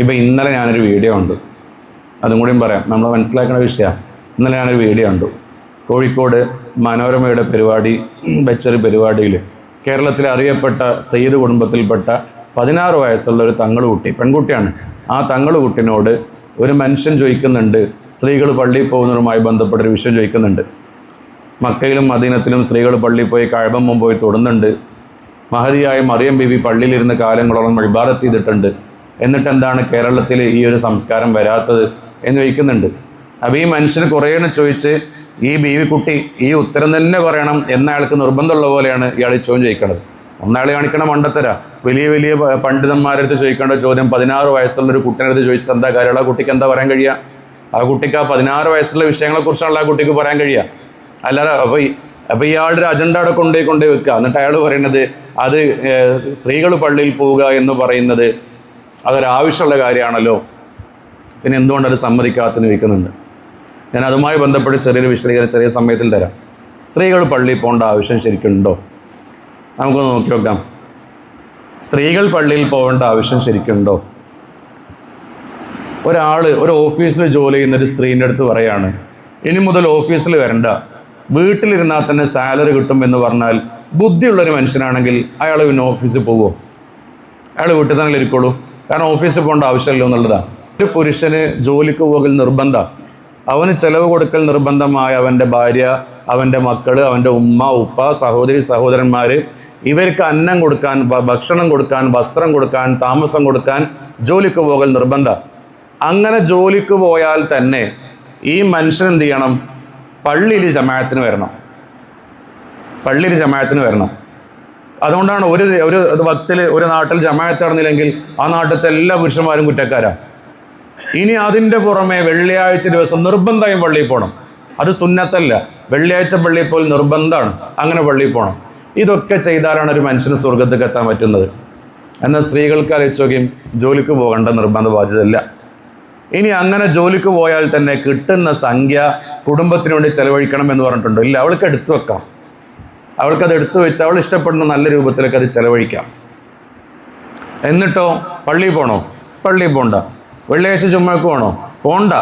ഇപ്പം ഇന്നലെ ഞാനൊരു വീഡിയോ ഉണ്ട് അതും കൂടിയും പറയാം. നമ്മൾ മനസ്സിലാക്കുന്ന വിഷയമാണ് ഇന്നലെ ഞാനൊരു വീഡിയോ ഉണ്ട് കോഴിക്കോട് മനോരമയുടെ പരിപാടി വെച്ചൊരു പരിപാടിയിൽ കേരളത്തിലെ അറിയപ്പെട്ട സയ്യിദ് കുടുംബത്തിൽപ്പെട്ട പതിനാറ് വയസ്സുള്ള ഒരു തങ്ങൾ കുട്ടി പെൺകുട്ടിയാണ്. ആ തങ്ങൾ കുട്ടിനോട് ഒരു മനുഷ്യൻ ചോദിക്കുന്നുണ്ട് സ്ത്രീകൾ പള്ളിയിൽ പോകുന്നതുമായി ബന്ധപ്പെട്ട ഒരു വിഷയം ചോദിക്കുന്നുണ്ട്. മക്കയിലും മദീനത്തിലും സ്ത്രീകൾ പള്ളിയിൽ പോയി കഴമ്പം പോയി തൊടുന്നുണ്ട്. മഹതിയായ മറിയം ബിബി പള്ളിയിലിരുന്ന് കാലങ്ങളോളം ഇബാദത്ത് ചെയ്തിട്ടുണ്ട്. എന്നിട്ട് എന്താണ് കേരളത്തിൽ ഈ ഒരു സംസ്കാരം വരാത്തത് എന്ന് ചോദിക്കുന്നുണ്ട്. അപ്പോൾ ഈ മനുഷ്യന് കുറേയാണ് ചോദിച്ച് ഈ ബീവി കുട്ടി ഈ ഉത്തരം തന്നെ പറയണം എന്ന അയാൾക്ക് നിർബന്ധമുള്ള പോലെയാണ് ഇയാൾ ചോദ്യം ചോദിക്കുന്നത് ഒന്നാൾ കാണിക്കണ മണ്ടത്തര. വലിയ വലിയ പണ്ഡിതന്മാരടുത്ത് ചോദിക്കേണ്ട ചോദ്യം പതിനാറ് വയസ്സുള്ള ഒരു കുട്ടീനടുത്ത് ചോദിച്ചിട്ട് എന്താ കാര്യം? ആ കുട്ടിക്ക് എന്താ പറയാൻ കഴിയുക ആ കുട്ടിക്ക് ആ പതിനാറ് വയസ്സുള്ള വിഷയങ്ങളെക്കുറിച്ചാണല്ലോ ആ കുട്ടിക്ക് പറയാൻ കഴിയുക അല്ലാതെ അപ്പോൾ അപ്പോൾ ഇയാളുടെ ഒരു അജണ്ട അവിടെ കൊണ്ടുപോയി കൊണ്ടുപോയി വെക്കുക എന്നിട്ട് അയാൾ പറയുന്നത് അത് സ്ത്രീകൾ പള്ളിയിൽ പോവുക എന്ന് പറയുന്നത് അതൊരാവശ്യമുള്ള കാര്യമാണല്ലോ. പിന്നെ എന്തുകൊണ്ട് അത് സമ്മതിക്കാത്തിന് വയ്ക്കുന്നുണ്ട് ഞാൻ അതുമായി ബന്ധപ്പെട്ട് ചെറിയൊരു വിശദീകരണം ചെറിയ സമയത്തിൽ തരാം. സ്ത്രീകൾ പള്ളിയിൽ പോകേണ്ട ആവശ്യം ശരിക്കുണ്ടോ? നമുക്കൊന്ന് നോക്കി നോക്കാം. സ്ത്രീകൾ പള്ളിയിൽ പോകേണ്ട ആവശ്യം ശരിക്കുണ്ടോ? ഒരാൾ ഒരു ഓഫീസിൽ ജോലി ചെയ്യുന്ന ഒരു സ്ത്രീന്റെ അടുത്ത് പറയാണ് ഇനി മുതൽ ഓഫീസിൽ വരണ്ട. വീട്ടിലിരുന്നാൽ തന്നെ സാലറി കിട്ടും എന്ന് പറഞ്ഞാൽ ബുദ്ധിയുള്ളൊരു മനുഷ്യനാണെങ്കിൽ അയാൾ പിന്നെ ഓഫീസിൽ പോകുമോ അയാൾ വീട്ടിൽ തന്നെ ഇരിക്കുള്ളൂ കാരണം ഓഫീസിൽ പോകേണ്ട ആവശ്യമില്ല എന്നുള്ളതാണ്. ഒരു പുരുഷന് ജോലിക്ക് പോകൽ നിർബന്ധം. അവന് ചെലവ് കൊടുക്കൽ നിർബന്ധമായ അവന്റെ ഭാര്യ അവന്റെ മക്കൾ അവന്റെ ഉമ്മ ഉപ്പ സഹോദരി സഹോദരന്മാർ ഇവർക്ക് അന്നം കൊടുക്കാൻ ഭക്ഷണം കൊടുക്കാൻ വസ്ത്രം കൊടുക്കാൻ താമസം കൊടുക്കാൻ ജോലിക്ക് പോകൽ നിർബന്ധം. അങ്ങനെ ജോലിക്ക് പോയാൽ തന്നെ ഈ മനുഷ്യൻ എന്ത് ചെയ്യണം? പള്ളിയിൽ ജമാഅത്തിന് വരണം. പള്ളിയിൽ ജമാഅത്തിന് വരണം. അതുകൊണ്ടാണ് ഒരു ഒരു വക്തിൽ ഒരു നാട്ടിൽ ജമാഅത്ത് നടന്നില്ലെങ്കിൽ ആ നാട്ടിലത്തെ എല്ലാ പുരുഷന്മാരും കുറ്റക്കാരാ. ഇനി അതിന്റെ പുറമെ വെള്ളിയാഴ്ച ദിവസം നിർബന്ധമായും പള്ളിയിൽ പോകണം അത് സുന്നത്തല്ല. വെള്ളിയാഴ്ച പള്ളിയിൽ പോൽ നിർബന്ധമാണ്. അങ്ങനെ പള്ളിയിൽ പോകണം ഇതൊക്കെ ചെയ്താലാണ് ഒരു മനുഷ്യന് സ്വർഗത്തേക്ക് എത്താൻ പറ്റുന്നത്. എന്നാൽ സ്ത്രീകൾക്ക് ആലോചിക്കുകയും ജോലിക്ക് പോകേണ്ട നിർബന്ധ ബാധ്യതയില്ല. ഇനി അങ്ങനെ ജോലിക്ക് പോയാൽ തന്നെ കിട്ടുന്ന സംഖ്യ കുടുംബത്തിന് വേണ്ടി ചെലവഴിക്കണം എന്ന് പറഞ്ഞിട്ടുണ്ടോ. ഇല്ല അവൾക്ക് എടുത്തു വെക്കാം. അവൾക്കത് എടുത്തു വെച്ച് അവൾ ഇഷ്ടപ്പെടുന്ന നല്ല രൂപത്തിലേക്ക് അത് ചെലവഴിക്കാം. എന്നിട്ടോ പള്ളി പോണോ? പള്ളി പോണ്ട. വെള്ളിയാഴ്ച ചുമ്മാക്ക് പോണോ? പോണ്ട.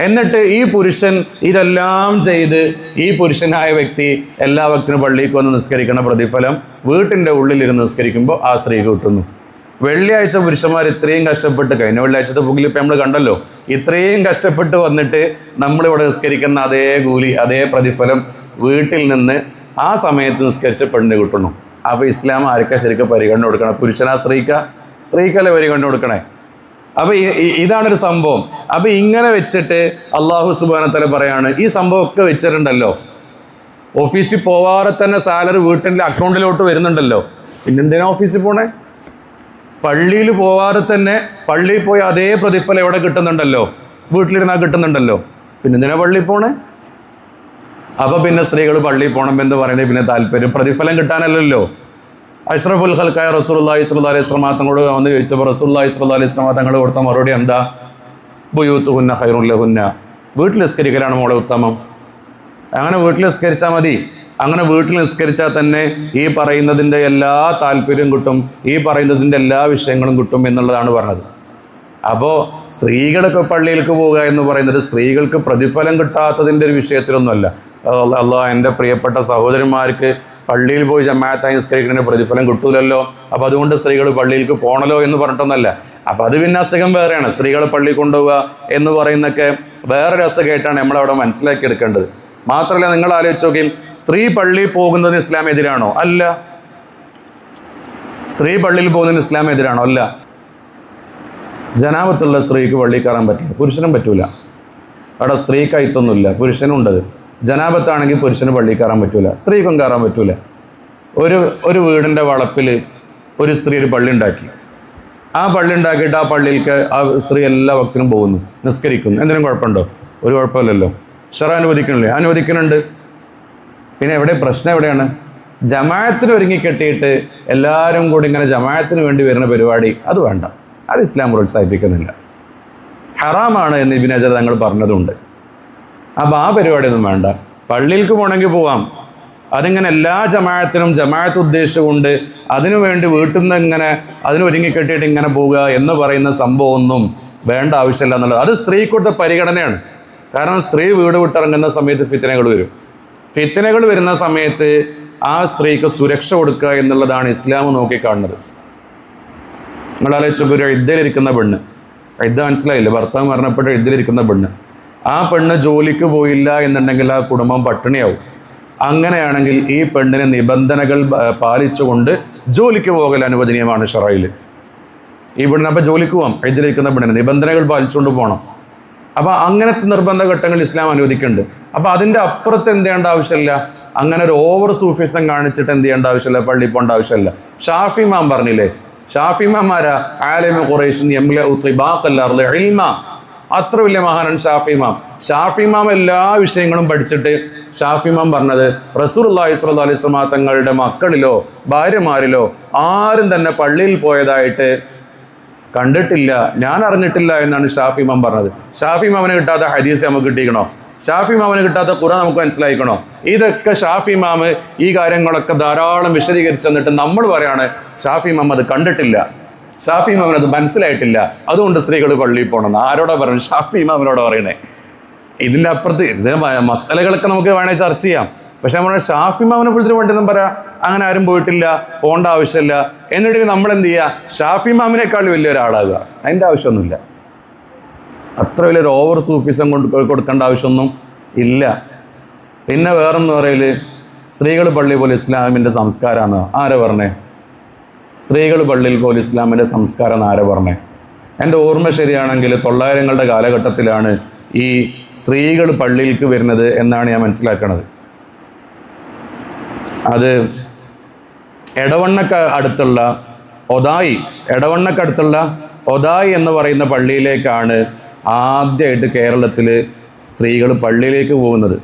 എന്നിട്ട് ഈ പുരുഷൻ ഇതെല്ലാം ചെയ്ത് ഈ പുരുഷനായ വ്യക്തി എല്ലാ ഭക്തിനും പള്ളിക്ക് വന്ന് നിസ്കരിക്കുന്ന പ്രതിഫലം വീട്ടിന്റെ ഉള്ളിലിരുന്ന് നിസ്കരിക്കുമ്പോൾ ആ സ്ത്രീക്ക് കിട്ടുന്നു. വെള്ളിയാഴ്ച പുരുഷന്മാർ ഇത്രയും കഷ്ടപ്പെട്ട് കഴിഞ്ഞ വെള്ളിയാഴ്ചത്തെ പുകിൽ ഇപ്പം നമ്മൾ കണ്ടല്ലോ. ഇത്രയും കഷ്ടപ്പെട്ട് വന്നിട്ട് നമ്മളിവിടെ നിസ്കരിക്കുന്ന അതേ കൂലി അതേ പ്രതിഫലം വീട്ടിൽ നിന്ന് ആ സമയത്ത് നിസ്കരിച്ച പെണ്ണിനെ കിട്ടണം അപ്പോൾ ഇസ്ലാം ആർക്കാ ശരിക്കും പരിഗണന കൊടുക്കണം? പുരുഷനാ സ്ത്രീക്ക? സ്ത്രീക്കല്ലേ പരിഗണന കൊടുക്കണേ? അപ്പൊ ഈ- ഈ- ഇതാണൊരു സംഭവം. അപ്പൊ ഇങ്ങനെ വെച്ചിട്ട് അള്ളാഹു സുബാനത്തല പറയാണ് ഈ സംഭവം ഒക്കെ വെച്ചിട്ടുണ്ടല്ലോ. ഓഫീസിൽ പോവാതെ തന്നെ സാലറി വീട്ടിന്റെ അക്കൗണ്ടിലോട്ട് വരുന്നുണ്ടല്ലോ. പിന്നെന്തിനാ ഓഫീസിൽ പോണേ? പള്ളിയിൽ പോവാതെ തന്നെ പള്ളിയിൽ പോയി അതേ പ്രതിഫലം എവിടെ കിട്ടുന്നുണ്ടല്ലോ? വീട്ടിലിരുന്നാൽ കിട്ടുന്നുണ്ടല്ലോ. പിന്നെന്തിനാ പള്ളിയിൽ പോണേ? അപ്പൊ പിന്നെ സ്ത്രീകൾ പള്ളിയിൽ പോകണം എന്ന് പറയുന്നത് പിന്നെ താല്പര്യം. പ്രതിഫലം കിട്ടാനല്ലല്ലോ. അഷ്റഫുൽ ഹൽക്കായ റസൂലുള്ളാഹി സ്വല്ലല്ലാഹി അലൈഹി വസല്ലം തങ്ങളോട് വന്ന് ചോദിച്ചപ്പോൾ റസൂലുള്ളാഹി സ്വല്ലല്ലാഹി അലൈഹി വസല്ലം തങ്ങൾ കൊടുത്ത മറുപടി എന്താ? ബുയൂത്ത് ഹുന്ന ഹൈറുല്ല ഹുന്ന വീട്ടിൽ നിസ്കരിക്കലാണ് മോളെ ഉത്തമം. അങ്ങനെ വീട്ടിൽ നിസ്കരിച്ചാൽ മതി. അങ്ങനെ വീട്ടിൽ നിസ്കരിച്ചാൽ തന്നെ ഈ പറയുന്നതിന്റെ എല്ലാ താല്പര്യം കിട്ടും ഈ പറയുന്നതിന്റെ എല്ലാ വിഷയങ്ങളും കിട്ടും എന്നുള്ളതാണ് പറഞ്ഞത്. അപ്പോൾ സ്ത്രീകളൊക്കെ പള്ളിയിലേക്ക് പോവുക എന്ന് പറയുന്നത് സ്ത്രീകൾക്ക് പ്രതിഫലം കിട്ടാത്തതിന്റെ ഒരു വിഷയത്തിലൊന്നുമല്ല. അള്ളാഹ് എന്റെ പ്രിയപ്പെട്ട സഹോദരന്മാർക്ക് പള്ളിയിൽ പോയി ജമാഅത്തായി നിസ്കരിക്കുന്നതിന് പ്രതിഫലം കിട്ടൂലല്ലോ. അപ്പോൾ അതുകൊണ്ട് സ്ത്രീകൾ പള്ളിയിലേക്ക് പോകണല്ലോ എന്ന് പറഞ്ഞിട്ടൊന്നല്ല. അപ്പോൾ അത് പിന്നെ അസുഖം വേറെയാണ്. സ്ത്രീകൾ പള്ളി കൊണ്ടുപോവുക എന്ന് പറയുന്നൊക്കെ വേറൊരു അസുഖമായിട്ടാണ് നമ്മളവിടെ മനസ്സിലാക്കി എടുക്കേണ്ടത്. മാത്രമല്ല നിങ്ങൾ ആലോചിച്ച് നോക്കി സ്ത്രീ പള്ളിയിൽ പോകുന്നതിന് ഇസ്ലാം എതിരാണോ? അല്ല. സ്ത്രീ പള്ളിയിൽ പോകുന്നതിന് ഇസ്ലാം എതിരാണോ? അല്ല. ജനാപത്തുള്ള സ്ത്രീക്ക് പള്ളിയിൽ കയറാൻ പറ്റില്ല. പുരുഷനും പറ്റൂല. അവിടെ സ്ത്രീക്ക് അയിത്തൊന്നുമില്ല പുരുഷനും ഉണ്ടത് ജനാപത്താണെങ്കിൽ പുരുഷന് പള്ളിയിൽ കയറാൻ പറ്റൂല സ്ത്രീക്കും കയറാൻ പറ്റൂല. ഒരു ഒരു വീടിന്റെ വളപ്പിൽ ഒരു സ്ത്രീ ഒരു പള്ളി ഉണ്ടാക്കി. ആ പള്ളി ഉണ്ടാക്കിയിട്ട് ആ പള്ളിയിലേക്ക് ആ സ്ത്രീ എല്ലാ ഭക്തനും പോകുന്നു നിസ്കരിക്കുന്നു. എന്തിനും കുഴപ്പമുണ്ടോ? ഒരു കുഴപ്പമില്ലല്ലോ. ഷറ അനുവദിക്കണില്ലേ അനുവദിക്കുന്നുണ്ട്. പിന്നെ എവിടെ പ്രശ്നം എവിടെയാണ്? ജമാഅത്തിന് ഒരുങ്ങി കെട്ടിയിട്ട് എല്ലാവരും കൂടി ഇങ്ങനെ ജമാഅത്തിന് വേണ്ടി വരുന്ന പരിപാടി അത് വേണ്ട. അത് ഇസ്ലാം പ്രോത്സാഹിപ്പിക്കുന്നില്ല. ഹറാമാണ് എന്ന് ഇബിനജർ തങ്ങൾ പറഞ്ഞതുണ്ട്. അപ്പോൾ ആ പരിപാടിയൊന്നും വേണ്ട. പള്ളിയിലേക്ക് പോകണമെങ്കിൽ പോവാം. അതിങ്ങനെ എല്ലാ ജമാഅത്തിനും ജമാഅത്ത് ഉദ്ദേശിച്ചുകൊണ്ട് അതിനുവേണ്ടി വീട്ടിൽ നിന്ന് ഇങ്ങനെ അതിനൊരുങ്ങി ഒരുങ്ങിക്കെട്ടിയിട്ട് ഇങ്ങനെ പോവുക എന്ന് പറയുന്ന സംഭവമൊന്നും വേണ്ട ആവശ്യമില്ല എന്നുള്ളത്. അത് സ്ത്രീക്കുള്ള പരിഗണനയാണ്. കാരണം സ്ത്രീ വീട് വിട്ടിറങ്ങുന്ന സമയത്ത് ഫിത്തനകൾ വരും. ഫിത്തനകൾ വരുന്ന സമയത്ത് ആ സ്ത്രീക്ക് സുരക്ഷ കൊടുക്കുക എന്നുള്ളതാണ് ഇസ്ലാം നോക്കിക്കാണുന്നത്. നിങ്ങൾ ആലോചിച്ചപ്പോൾ ഒരു ഇദ്ദയിലിരിക്കുന്ന പെണ്ണ്. ഇദ്ദ മനസ്സിലായില്ല? ഭർത്താവ് മരണപ്പെട്ട ഇദ്ദയിലിരിക്കുന്ന പെണ്ണ്. ആ പെണ്ണ് ജോലിക്ക് പോയില്ല എന്നുണ്ടെങ്കിൽ ആ കുടുംബം പട്ടിണിയാവും. അങ്ങനെയാണെങ്കിൽ ഈ പെണ്ണിന് നിബന്ധനകൾ പാലിച്ചുകൊണ്ട് ജോലിക്ക് പോകൽ അനുവദനീയമാണ് ഷറയിൽ. ഈ പെണ്ണിന് അപ്പോൾ ജോലിക്ക് പോകാം എഴുതിയിരിക്കുന്ന പെണ്ണിന് നിബന്ധനകൾ പാലിച്ചുകൊണ്ട് പോകണം. അപ്പോൾ അങ്ങനത്തെ നിർബന്ധ ഘട്ടങ്ങൾ ഇസ്ലാം അനുവദിക്കുന്നുണ്ട്. അപ്പോൾ അതിന്റെ അപ്പുറത്ത് എന്ത് ചെയ്യേണ്ട ആവശ്യമില്ല? അങ്ങനെ ഒരു ഓവർ സൂഫിസം കാണിച്ചിട്ട് എന്ത് ചെയ്യേണ്ട ആവശ്യമില്ല? പള്ളി പോകേണ്ട ആവശ്യമില്ല. ഷാഫി മാം പറഞ്ഞില്ലേ? ഷാഫി മാമാരാ ആലിമ ഖുറൈഷൻ യംല ഉത്രിബാഖല്ലാറിലെ ഇൽമ. അത്ര വലിയ മഹാനാണ് ഷാഫി ഇമാം. ഷാഫി ഇമാം എല്ലാ വിഷയങ്ങളും പഠിച്ചിട്ട് ഷാഫി ഇമാം പറഞ്ഞത് റസൂർ അള്ളാഹി അലൈഹി തങ്ങളുടെ മക്കളിലോ ഭാര്യമാരിലോ ആരും തന്നെ പള്ളിയിൽ പോയതായിട്ട് കണ്ടിട്ടില്ല. ഞാൻ അറിഞ്ഞിട്ടില്ല എന്നാണ് ഷാഫി ഇമാം പറഞ്ഞത്. ഷാഫി മാമിന് കിട്ടാത്ത ഹദീസ് നമുക്ക് കിട്ടിക്കണോ? ഷാഫി മാമിന് കിട്ടാത്ത കുറ നമുക്ക് മനസ്സിലായിക്കണോ? ഇതൊക്കെ ഷാഫി മാമ് ഈ കാര്യങ്ങളൊക്കെ ധാരാളം വിശദീകരിച്ചു തന്നിട്ട് നമ്മൾ പറയാണ് ഷാഫി മാം അത് കണ്ടിട്ടില്ല. ഷാഫി മാമിന് അത് മനസ്സിലായിട്ടില്ല. അതുകൊണ്ട് സ്ത്രീകൾ പള്ളിയിൽ പോകണം ആരോടാ പറയുന്നത്? ഷാഫി മാമിനോട് പറയണേ ഇതിന്റെ അപ്പുറത്ത് ഇത് മ- മസാലകളൊക്കെ നമുക്ക് വേണേൽ ചർച്ച ചെയ്യാം. പക്ഷെ നമ്മുടെ ഷാഫി മാമിനെ വിളിച്ചിട്ട് വേണ്ടിയൊന്നും പറയാ. അങ്ങനെ ആരും പോയിട്ടില്ല പോകേണ്ട ആവശ്യമില്ല. എന്നിട്ട് നമ്മൾ എന്ത് ചെയ്യുക ഷാഫി മാമിനേക്കാൾ വലിയ ഒരാളാകുക. അതിന്റെ ആവശ്യമൊന്നുമില്ല. അത്ര വലിയൊരു ഓവർ സൂഫിസം കൊണ്ട് കൊടുക്കേണ്ട ആവശ്യമൊന്നും ഇല്ല. പിന്നെ വേറെന്ന് പറയൽ സ്ത്രീകൾ പള്ളി പോലെ ഇസ്ലാമിന്റെ സംസ്കാരമാണ്? ആരെ പറഞ്ഞേ? സ്ത്രീകൾ പള്ളിയിൽ പോലും ഇസ്ലാമിന്റെ സംസ്കാരം ആരാ പറഞ്ഞേ? എന്റെ ഓർമ്മ ശരിയാണെങ്കിൽ തൊള്ളായിരങ്ങളുടെ കാലഘട്ടത്തിലാണ് ഈ സ്ത്രീകൾ പള്ളിയിലേക്ക് വരുന്നത് എന്നാണ് ഞാൻ മനസ്സിലാക്കുന്നത് അത് എടവണ്ണക്ക അടുത്തുള്ള ഒതായി എടവണ്ണക്കടുത്തുള്ള ഒതായി എന്ന് പറയുന്ന പള്ളിയിലേക്കാണ് ആദ്യമായിട്ട് കേരളത്തിൽ സ്ത്രീകൾ പള്ളിയിലേക്ക് പോകുന്നത്.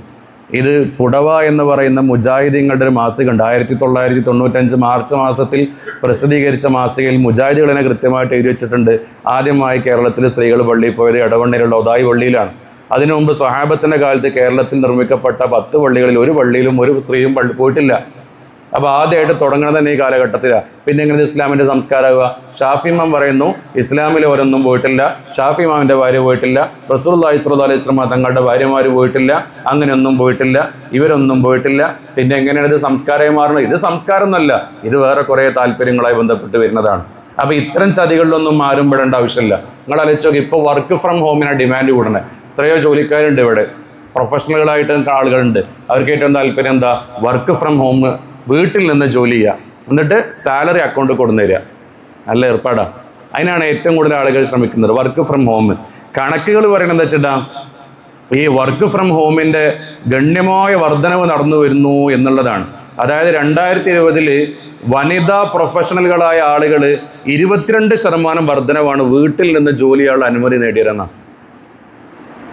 ഇത് പുടവ എന്ന് പറയുന്ന മുജാഹിദീങ്ങളുടെ ഒരു മാസികയുണ്ട്. ആയിരത്തി തൊള്ളായിരത്തി തൊണ്ണൂറ്റഞ്ച് മാർച്ച് മാസത്തിൽ പ്രസിദ്ധീകരിച്ച മാസികയിൽ മുജാഹിദുകളെ കൃത്യമായിട്ട് എഴുതി വെച്ചിട്ടുണ്ട്. ആദ്യമായി കേരളത്തിൽ സ്ത്രീകൾ പള്ളിയിൽ പോയത് ഇടവണ്ണയിലുള്ള ഒതായി പള്ളിയിലാണ്. അതിനു മുമ്പ് സ്വഹാബത്തിന്റെ കാലത്ത് കേരളത്തിൽ നിർമ്മിക്കപ്പെട്ട പത്ത് പള്ളികളിൽ ഒരു പള്ളിയിലും ഒരു സ്ത്രീയും പള്ളി പോയിട്ടില്ല. അപ്പൊ ആദ്യമായിട്ട് തുടങ്ങണം തന്നെ ഈ കാലഘട്ടത്തിലാണ് പിന്നെ എങ്ങനെ ഇസ്ലാമിന്റെ സംസ്കാരമാകുക? ഷാഫി ഇമാം പറയുന്നു ഇസ്ലാമിൽ ഓരോന്നും പോയിട്ടില്ല. ഷാഫി ഇമാമിന്റെ ഭാര്യ പോയിട്ടില്ല. റസൂൽ അലൈഹി അലൈഹി സ്വലമ തങ്ങളുടെ ഭാര്യമാര് പോയിട്ടില്ല. അങ്ങനെയൊന്നും പോയിട്ടില്ല. ഇവരൊന്നും പോയിട്ടില്ല. പിന്നെ എങ്ങനെയാണ് ഇത് സംസ്കാരമായി മാറുന്നത്? ഇത് സംസ്കാരമൊന്നുമല്ല. ഇത് വേറെ കുറേ താല്പര്യങ്ങളായി ബന്ധപ്പെട്ട് വരുന്നതാണ്. അപ്പോൾ ഇത്തരം ചതികളിലൊന്നും ആരും ആവശ്യമില്ല. നിങ്ങൾ അലച്ചോ ഇപ്പോൾ വർക്ക് ഫ്രം ഹോമിനാണ് ഡിമാൻഡ് കൂടണേ എത്രയോ ജോലിക്കാരുണ്ട് ഇവിടെ. പ്രൊഫഷണലുകളായിട്ട് ആളുകളുണ്ട്. അവർക്ക് ഏറ്റവും താല്പര്യം എന്താ? വർക്ക് ഫ്രം ഹോം വീട്ടിൽ നിന്ന് ജോലി ചെയ്യുക എന്നിട്ട് സാലറി അക്കൗണ്ട് കൊടുന്നു തരിക നല്ല ഏർപ്പാടാ. അതിനാണ് ഏറ്റവും കൂടുതൽ ആളുകൾ ശ്രമിക്കുന്നത്. വർക്ക് ഫ്രം ഹോം കണക്കുകൾ എന്താ വെച്ചിട്ടാ ഈ വർക്ക് ഫ്രം ഹോമിന്റെ ഗണ്യമായ വർധനവ് നടന്നു വരുന്നു എന്നുള്ളതാണ്. അതായത് രണ്ടായിരത്തി ഇരുപതിൽ വനിതാ പ്രൊഫഷണലുകളായ ആളുകൾ ഇരുപത്തിരണ്ട് ശതമാനം വർധനവാണ് വീട്ടിൽ നിന്ന് ജോലി അനുമതി നേടിയതെന്നാണ്.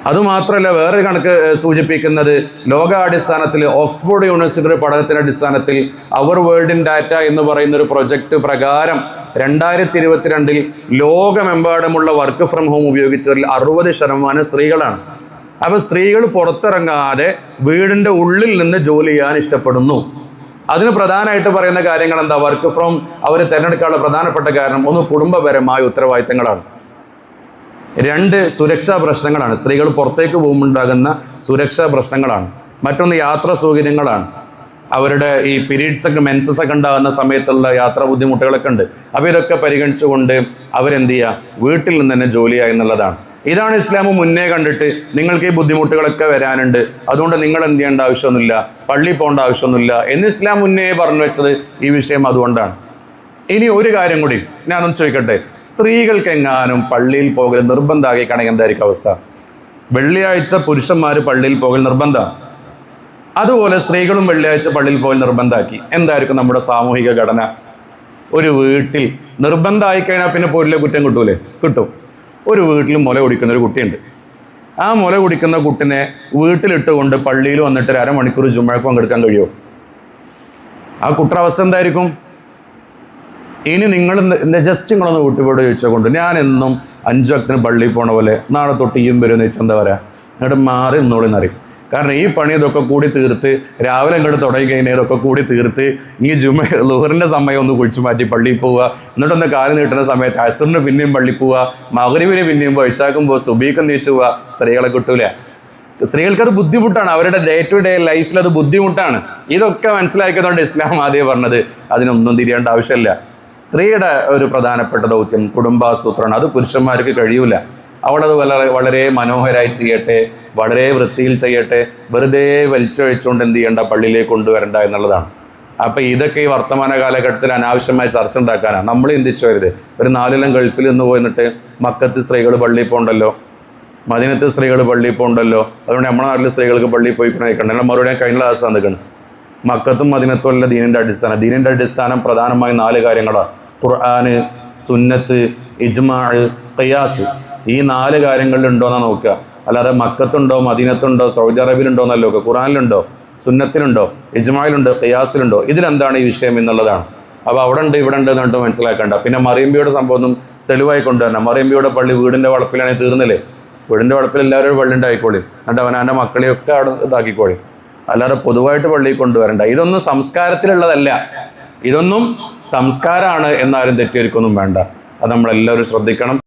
അതുമാത്രമല്ല വേറൊരു കണക്ക് സൂചിപ്പിക്കുന്നത് ലോകാടിസ്ഥാനത്തിൽ ഓക്സ്ഫോർഡ് യൂണിവേഴ്സിറ്റിയുടെ പഠനത്തിന്റെ അടിസ്ഥാനത്തിൽ അവർ വേൾഡ് ഇൻ ഡാറ്റ എന്ന് പറയുന്ന ഒരു പ്രൊജക്ട് പ്രകാരം രണ്ടായിരത്തി ഇരുപത്തിരണ്ടിൽ ലോകമെമ്പാടുമുള്ള വർക്ക് ഫ്രം ഹോം ഉപയോഗിച്ചവരിൽ അറുപത് ശതമാനം സ്ത്രീകളാണ്. അപ്പോൾ സ്ത്രീകൾ പുറത്തിറങ്ങാതെ വീടിന്റെ ഉള്ളിൽ നിന്ന് ജോലി ചെയ്യാൻ ഇഷ്ടപ്പെടുന്നു. അതിന് പ്രധാനമായിട്ട് പറയുന്ന കാര്യങ്ങൾ എന്താ വർക്ക് ഫ്രം അവർ തിരഞ്ഞെടുക്കാനുള്ള പ്രധാനപ്പെട്ട കാരണം ഒന്ന് കുടുംബപരമായ ഉത്തരവാദിത്തങ്ങളാണ്. രണ്ട് സുരക്ഷാ പ്രശ്നങ്ങളാണ്. സ്ത്രീകൾ പുറത്തേക്ക് പോകുമ്പോണ്ടാകുന്ന സുരക്ഷാ പ്രശ്നങ്ങളാണ്. മറ്റൊന്ന് യാത്രാ സൗകര്യങ്ങളാണ്. അവരുടെ ഈ പീരീഡ്സ് ഒക്കെ മെൻസസ് ഒക്കെ ഉണ്ടാകുന്ന സമയത്തുള്ള യാത്ര ബുദ്ധിമുട്ടുകളൊക്കെ ഉണ്ട്. അപ്പോൾ ഇതൊക്കെ പരിഗണിച്ചുകൊണ്ട് അവരെന്ത് ചെയ്യുക? വീട്ടിൽ നിന്ന് തന്നെ ജോലിയാ എന്നുള്ളതാണ്. ഇതാണ് ഇസ്ലാം മുന്നേ കണ്ടിട്ട് നിങ്ങൾക്ക് ഈ ബുദ്ധിമുട്ടുകളൊക്കെ വരാനുണ്ട്. അതുകൊണ്ട് നിങ്ങൾ എന്ത് ചെയ്യേണ്ട ആവശ്യമൊന്നുമില്ല. പള്ളി പോകേണ്ട ആവശ്യമൊന്നുമില്ല എന്ന് ഇസ്ലാം മുന്നേ പറഞ്ഞു വെച്ചത് ഈ വിഷയം അതുകൊണ്ടാണ്. ഇനി ഒരു കാര്യം കൂടി ഞാനൊന്ന് ചോദിക്കട്ടെ? സ്ത്രീകൾക്ക് എങ്ങാനും പള്ളിയിൽ പോകൽ നിർബന്ധമാക്കിക്കാണെങ്കിൽ എന്തായിരിക്കും അവസ്ഥ? വെള്ളിയാഴ്ച പുരുഷന്മാർ പള്ളിയിൽ പോകൽ നിർബന്ധമാണ് അതുപോലെ സ്ത്രീകളും വെള്ളിയാഴ്ച പള്ളിയിൽ പോകൽ നിർബന്ധമാക്കി. എന്തായിരിക്കും നമ്മുടെ സാമൂഹിക ഘടന? ഒരു വീട്ടിൽ നിർബന്ധമായി കഴിഞ്ഞാൽ പിന്നെ പോരിലെ കുറ്റം കിട്ടൂലേ? കിട്ടും. ഒരു വീട്ടിൽ മുല കുടിക്കുന്ന ഒരു കുട്ടിയുണ്ട്. ആ മുല കുടിക്കുന്ന കുട്ടിനെ വീട്ടിലിട്ടുകൊണ്ട് പള്ളിയിൽ വന്നിട്ട് ഒരു അരമണിക്കൂർ ജുമ്മഴക്ക് പങ്കെടുക്കാൻ കഴിയുമോ ആ കുട്ടരവസ്ഥ എന്തായിരിക്കും? ഇനി നിങ്ങൾ ജസ്റ്റ് നിങ്ങളൊന്ന് വീട്ടുപോട് ചോദിച്ചാൽ കൊണ്ട് ഞാൻ എന്നും അഞ്ചു വക്തിന് പള്ളിയിൽ പോണ പോലെ നാളെ തൊട്ട് ഈയും വരും എന്ന് എന്താ പറയാ? എന്നിട്ട് മാറി നിന്നോളിന്ന് അറിയും കാരണം ഈ പണി ഇതൊക്കെ കൂടി തീർത്ത് രാവിലെ ഇങ്ങോട്ട് തുടങ്ങി കഴിഞ്ഞാൽ ഇതൊക്കെ കൂടി തീർത്ത് ഈ ജുമ ലുഹറിന്റെ സമയം ഒന്ന് കുഴിച്ചു മാറ്റി പള്ളിയിൽ പോവുക എന്നിട്ടൊന്ന് കാലം നീട്ടുന്ന സമയത്ത് അസുറിന് പിന്നെയും പള്ളിയിൽ പോവുക മകരുവിന് പിന്നെയും വഴിച്ചാക്കുമ്പോൾ സുബീക്കം നീച്ചു പോവുക സ്ത്രീകളെ കിട്ടൂല. സ്ത്രീകൾക്ക് അത് ബുദ്ധിമുട്ടാണ്. അവരുടെ ഡേ ടു ഡേ ലൈഫിൽ അത് ബുദ്ധിമുട്ടാണ്. ഇതൊക്കെ മനസ്സിലാക്കിയതുകൊണ്ട് ഇസ്ലാം ആദ്യം പറഞ്ഞത് അതിനൊന്നും തിരിയേണ്ട ആവശ്യമില്ല. സ്ത്രീയുടെ ഒരു പ്രധാനപ്പെട്ട ദൗത്യം കുടുംബാസൂത്രണം. അത് പുരുഷന്മാർക്ക് കഴിയൂല. അവളത് വളരെ വളരെ മനോഹരമായി ചെയ്യട്ടെ വളരെ വൃത്തിയിൽ ചെയ്യട്ടെ വെറുതെ വലിച്ചൊഴിച്ചുകൊണ്ട് എന്ത് ചെയ്യേണ്ട പള്ളിയിലേക്ക് കൊണ്ടുവരണ്ട എന്നുള്ളതാണ്. അപ്പൊ ഇതൊക്കെ ഈ വർത്തമാന കാലഘട്ടത്തിൽ അനാവശ്യമായ ചർച്ച ഉണ്ടാക്കാനാണ് നമ്മൾ ചിന്തിച്ചു വരുത് ഒരു നാലിലും ഗൾഫിൽ നിന്ന് പോയിട്ട് മക്കത്ത് സ്ത്രീകൾ പള്ളിയിൽ പോകണ്ടല്ലോ മദിനത്ത് സ്ത്രീകൾ പള്ളിയിൽ പോകണ്ടല്ലോ അതുകൊണ്ട് നമ്മുടെ നാട്ടിൽ സ്ത്രീകൾക്ക് പള്ളിയിൽ പോയി കഴിക്കണ്ട എന്നാൽ മറുപടി കഴിഞ്ഞ ക്ലാസ് വന്നിക്കണം മക്കത്തും മദിനത്തും അല്ല ദീനിന്റെ അടിസ്ഥാനം. ദീനിന്റെ അടിസ്ഥാനം പ്രധാനമായും നാല് കാര്യങ്ങളാണ്. ഖുർആന് സുന്നത്ത് ഇജ്മാഴ് ഖിയാസ്. ഈ നാല് കാര്യങ്ങളിൽ ഉണ്ടോയെന്നാണ് നോക്കുക. അല്ലാതെ മക്കത്തുണ്ടോ മദീനത്തുണ്ടോ സൗദി അറേബ്യയിലുണ്ടോ എന്നല്ല നോക്കുക. ഖുറാനിലുണ്ടോ സുന്നത്തിലുണ്ടോ ഇജ്മായിലുണ്ടോ ഖിയാസിലുണ്ടോ? ഇതിലെന്താണ് ഈ വിഷയം എന്നുള്ളതാണ്. അപ്പോൾ അവിടെ ഉണ്ട് ഇവിടെ ഉണ്ട് എന്നിട്ട് മനസ്സിലാക്കേണ്ട. പിന്നെ മറിയമ്പിയുടെ സംഭവം തെളിവായി കൊണ്ടുവരണം. മറിയമ്പിയുടെ പള്ളി വീടിന്റെ വളപ്പിലാണെങ്കിൽ തീർന്നില്ലേ? വീടിന്റെ വളപ്പിൽ എല്ലാവരും പള്ളി ഉണ്ടായിക്കോളി. എന്നിട്ട് അവനാന്റെ മക്കളെയൊക്കെ അവിടെ ഇതാക്കിക്കോളി. അല്ലാതെ പൊതുവായിട്ട് പള്ളിയിൽ കൊണ്ടുവരണ്ട. ഇതൊന്നും സംസ്കാരത്തിലുള്ളതല്ല. ഇതൊന്നും സംസ്കാരമാണ് എന്നാരും തെറ്റിദ്ധരിക്കൊന്നും വേണ്ട. അത് നമ്മളെല്ലാവരും ശ്രദ്ധിക്കണം.